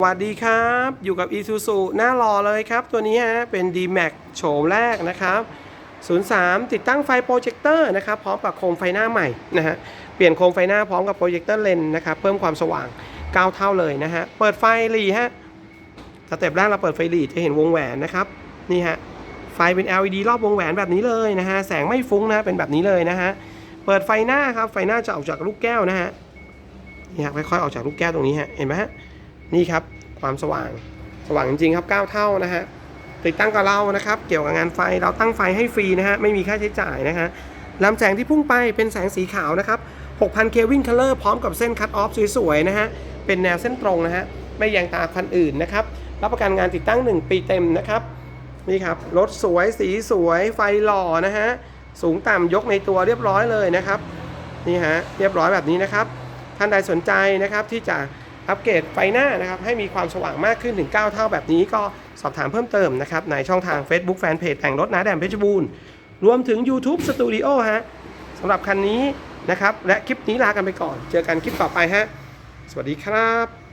สวัสดีครับ อยู่กับ Isuzu หน้ารอเลยครับ ตัวนี้ฮะเป็น D-Max โฉมแรกนะครับ 03 ติดตั้งไฟโปรเจคเตอร์นะครับ พร้อมกับโคมไฟหน้าใหม่นะฮะเปลี่ยนโคมไฟหน้าพร้อมกับโปรเจคเตอร์เลนนะครับ เพิ่มความสว่าง 9 เท่าเลยนะฮะ เปิดไฟหลีฮะสเต็ปแรกเราเปิดไฟหลีจะเห็นวงแหวนนะครับ นี่ฮะไฟเป็น LED รอบวงแหวนแบบนี้เลยนะฮะแสงไม่ฟุ้งนะเป็นแบบนี้เลยนะฮะเปิดไฟหน้าครับไฟหน้าจะออกจากลูกแก้วนะฮะนี่ฮะค่อยๆออกจากลูกแก้วตรงนี้ฮะเห็นไหมฮะ นี่ครับความสว่างสว่างจริงครับ 9 เท่านะฮะติดตั้งกับเรานะครับ เกี่ยวกับงานไฟเราตั้งไฟให้ฟรีนะฮะไม่มีค่าใช้จ่ายนะฮะลำแสงที่พุ่งไปเป็นแสงสีขาวนะครับ 6,000เควินคัลเลอร์พร้อมกับเส้นคัตออฟสวยๆนะฮะเป็นแนวเส้นตรงนะฮะไม่แยงตาคันอื่นนะครับรับประกันงานติดตั้ง 1 ปีเต็มนะครับนี่ครับรถสวยสีสวยไฟหล่อนะฮะสูงต่ำยกในตัวเรียบร้อยเลยนะครับนี่ฮะเรียบร้อยแบบนี้นะครับ ท่านใดสนใจนะครับที่จะ อัปเกรดไฟหน้านะครับให้มีความสว่างมากขึ้นถึง 9 เท่าแบบนี้ก็สอบถามเพิ่มเติมนะครับในช่องทาง Facebook Fanpage แต่งรถนาแดมเพชรบูรณ์รวมถึง YouTube Studio ฮะสำหรับคันนี้นะครับและคลิปนี้ลากันไปก่อน เจอกันคลิปต่อไปฮะสวัสดีครับ